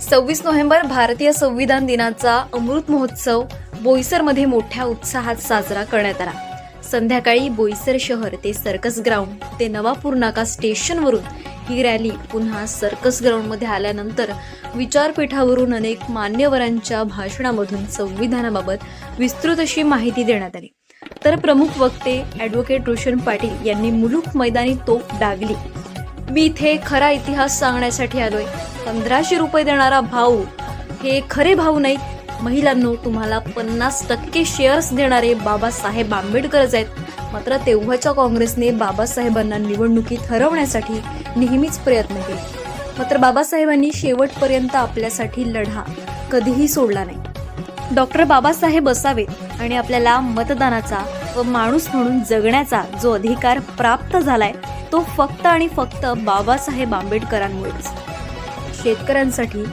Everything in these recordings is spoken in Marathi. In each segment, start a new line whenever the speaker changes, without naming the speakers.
सव्वीस नोव्हेंबर भारतीय संविधान दिनाचा अमृत महोत्सव बोईसरमध्ये मोठ्या उत्साहात साजरा करण्यात आला. संध्याकाळी बोईसर शहर ते सर्कस ग्राउंड ते नवापूर नाका स्टेशनवरून ही रॅली पुन्हा सर्कस ग्राउंडमध्ये आल्यानंतर विचारपीठावरून अनेक मान्यवरांच्या भाषणामधून संविधानाबाबत विस्तृत अशी माहिती देण्यात आली. तर प्रमुख वक्ते ॲडव्होकेट रोशन पाटील यांनी मुलूक मैदानी तोफ डागली. मी इथे खरा इतिहास सांगण्यासाठी आलोय. पंधराशे रुपये देणारा भाऊ हे खरे भाऊ नाहीत महिलांनो तुम्हाला पन्नास टक्के शेअर्स देणारे बाबासाहेब आंबेडकरच आहेत. मात्र तेव्हाच्या काँग्रेसने बाबासाहेबांना निवडणुकीत हरवण्यासाठी नेहमीच प्रयत्न केले. मात्र बाबासाहेबांनी शेवटपर्यंत आपल्यासाठी लढा कधीही सोडला नाही. डॉक्टर बाबासाहेब असावेत आणि आपल्याला मतदानाचा व माणूस म्हणून जगण्याचा जो अधिकार प्राप्त झालाय तो फक्त आणि फक्त बाबासाहेब आंबेडकरांमुळेच शेतकऱ्यांसाठी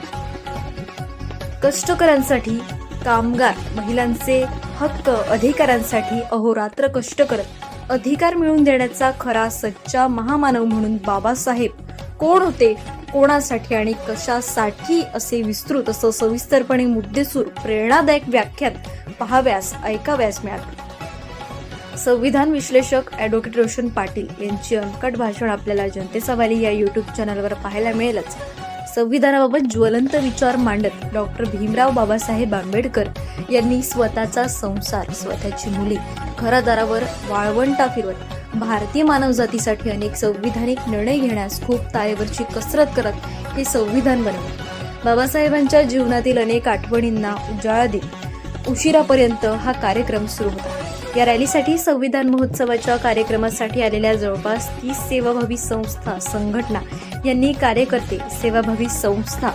कष्टकऱ्यांसाठी कामगार महिलांचे हक्क अधिकारांसाठी अहोरात्र कष्ट करत अधिकार मिळवून देण्याचा खरा सच्चा महामानव म्हणून बाबासाहेब कोण होते कोणासाठी आणि कशासाठी असे विस्तृत असं सविस्तरपणे मुद्देसूर प्रेरणादायक व्याख्यान पहाव्यास ऐकाव्यास मिळाले. संविधान विश्लेषक ॲडव्होकेट रोशन पाटील यांची अनकट भाषण आपल्याला जनतेचा वाली या यूट्यूब चॅनलवर पाहायला मिळेलच. संविधानाबाबत ज्वलंत विचार मांडत डॉक्टर भीमराव बाबासाहेब आंबेडकर यांनी स्वतःचा संसार स्वतःची मुली घरादारावर वाळवंटा फिरवत भारतीय मानवजातीसाठी अनेक संविधानिक निर्णय घेण्यास खूप तारेवरची कसरत करत हे संविधान बनवले. बाबासाहेबांच्या जीवनातील अनेक आठवणींना उजाळा देत उशिरापर्यंत हा कार्यक्रम सुरू होता. या रॅलीसाठी संविधान महोत्सवाच्या कार्यक्रमासाठी आलेल्या जवळपास तीस सेवाभावी संस्था संघटना यांनी कार्यकर्ते सेवाभावी संस्था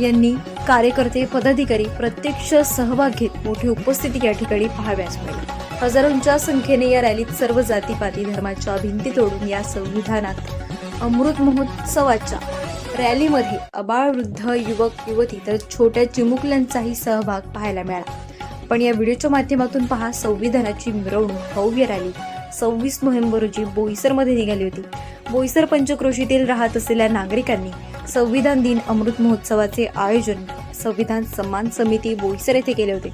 यांनी कार्यकर्ते पदाधिकारी प्रत्यक्ष सहभाग घेत मोठी उपस्थिती या ठिकाणी पाहाव्यास मिळाली. हजारोंच्या संख्येने या रॅलीत सर्व जातीपाती धर्माच्या भिंती तोडून या संविधानात अमृत महोत्सवाच्या रॅलीमध्ये अबाळ वृद्ध युवक युवती तर छोट्या चिमुकल्यांचाही सहभाग पाहायला मिळाला. पण या व्हिडिओच्या माध्यमातून पहा संविधानाची मिरवणूक भव्य रॅली. सव्वीस नोव्हेंबर रोजी बोईसरमध्ये निघाली होती. बोईसर पंचक्रोशीतील राहत असलेल्या नागरिकांनी संविधान दिन अमृत महोत्सवाचे आयोजन संविधान सन्मान समिती बोईसर येथे केले होते.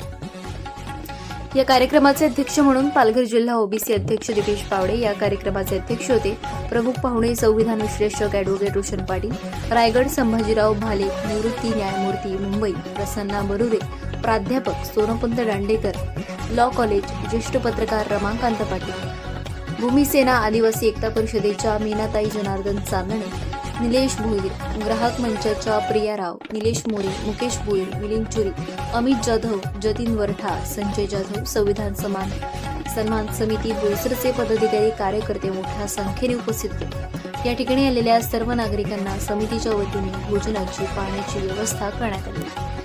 या कार्यक्रमाचे अध्यक्ष म्हणून पालघर जिल्हा ओबीसी अध्यक्ष दिपेश पावडे या कार्यक्रमाचे अध्यक्ष होते. प्रमुख पाहुणे संविधान विश्लेषक अॅडव्होकेट रोशन पाटील रायगड संभाजीराव भाले निवृत्ती न्यायमूर्ती मुंबई प्रसन्ना बरुरे प्राध्यापक सोनपंत दांडेकर लॉ कॉलेज ज्येष्ठ पत्रकार रमाकांत पाटील भूमिसेना आदिवासी एकता परिषदेच्या मीनाताई जनार्दन चांदणे निलेश भोईर ग्राहक मंचाच्या प्रिया राव निलेश मोरे मुकेश भोईर मिलिंद चुरी अमित जाधव जतीन वरठा संजय जाधव संविधान समान सन्मान समिती बोईसरचे पदाधिकारी कार्यकर्ते मोठ्या संख्येने उपस्थित होते. या ठिकाणी आलेल्या सर्व नागरिकांना समितीच्या वतीने भोजनाची पाण्याची व्यवस्था करण्यात आली.